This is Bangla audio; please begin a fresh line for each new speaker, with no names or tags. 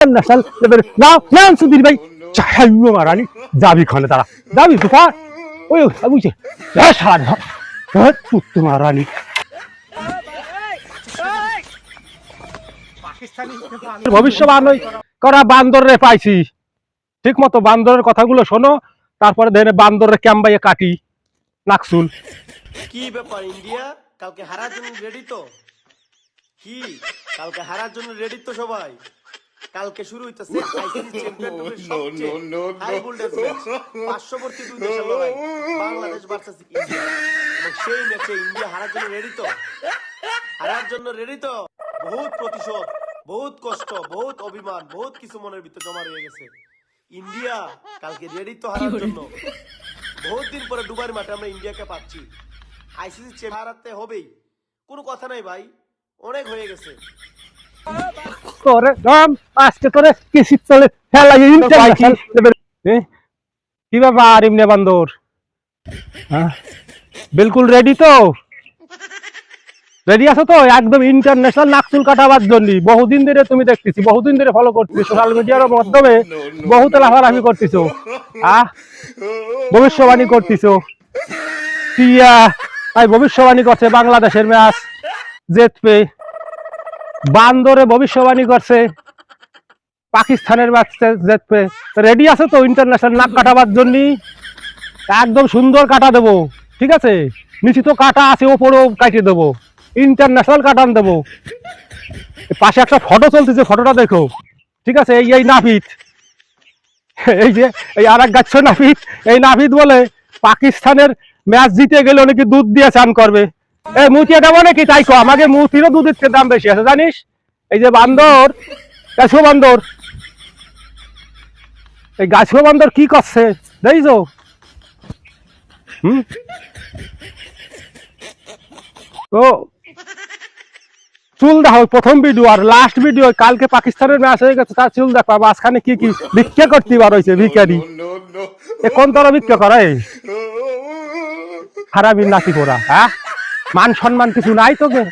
ইন্টারন্যাশনাল লেভেল নাও নাম সুধীর ভাই চাহাইও মারানি যাবি খানে তারা যাবি ওই বুঝছে সারা মারানি ভবিষ্যবাণী করা বান্দরে পাইছি। ঠিক মতো বান্দরের কথাগুলো শোনো তারপরে ধরে বান্দরের ক্যাম্বাইয়ে কাটি নাকসুল।
কি ব্যাপার ইন্ডিয়া? কালকে হারার জন্য রেডি তো? কি? কালকে হারার জন্য রেডি তো সবাই? কালকে শুরু হইতেছে আইসিসি চ্যাম্পিয়ন সবচেয়ে হাই ভোল্টেজ ম্যাচ পার্শ্ববর্তী দুই দেশের লড়াই বাংলাদেশ ভার্সেস ইন্ডিয়া। এবং সেই ম্যাচে ইন্ডিয়া হারার জন্য রেডি তো। হারার জন্য রেডি তো। বহুত প্রতিশোধ বহুত কষ্ট বহুত অভিমান বহুত কিছু মনের ভিতরে জমা রয়ে গেছে। ইন্ডিয়া কালকে রেডি তো হারার জন্য। বহুত দিন পরে দুবার মাঠে আমরা ইন্ডিয়াকে পাচ্ছি। আইসিসি চ্যাম্পিয়ন হারাতে হবেই। কোনো কথা নাই ভাই অনেক হয়ে গেছে।
তোরে রাম আজকে তোরে কি শীতকালে খেলা ইন্টারন্যাশনাল কি ব্যাপার ইমনে বান্দর? হ্যাঁ? বিলকুল রেডি তো? রেডি আছো তো? একদম ইন্টারন্যাশনাল নাকচুল কাটাবার জন্য বহুদিন ধরে তুমি দেখতেছি বহুদিন ধরে ফলো করতেছি সোশ্যাল মিডিয়ার মাধ্যমে বহুত লাফালাফি করতেছো। আহ? ভবিষ্যবাণী করতেছো। টিয়া তাই ভবিষ্যবাণী করছে বাংলাদেশের ম্যাচ জিতবে। বান্দরে ভবিষ্যবাণী করছে। পাকিস্তানের ম্যাচ রেডি আছে তো ইন্টারন্যাশনাল নাক কাটাবার জন্য একদম সুন্দর কাটা দেবো। ঠিক আছে? নিচে তো কাটা আছে, ওপরেও কাটিয়ে দেবো। ইন্টারন্যাশনাল কাটান দেবো। পাশে একটা ফটো চলতেছে ফটোটা দেখো। ঠিক আছে? এই এই নাপিত। এই যে এই আর এক গাছ নাপিত। এই নাপিত বলে, পাকিস্তানের ম্যাচ জিতে গেলে নাকি দুধ দিয়ে চান করবে। এ মুচিয়ে দেবো নাকি তাই কো আমাকে মুচিরও দুধের দাম বেশি আছে জানিস এই যে বান্দর বান্দর এই বান্দর কি করছে দেখছ হুম তো চুল দেখো প্রথম ভিডিও আর লাস্ট ভিডিও কালকে পাকিস্তানের ম্যাচ হয়ে গেছে তার চুল দেখো মাঝখানে কি কি ভিক্ষা করতে বার হয়েছে ভিখারি এ কোন তোরা ভিক্ষা করে হারাবি নাকি করা হ্যাঁ মান সম্মান কিছু নাই তোকে।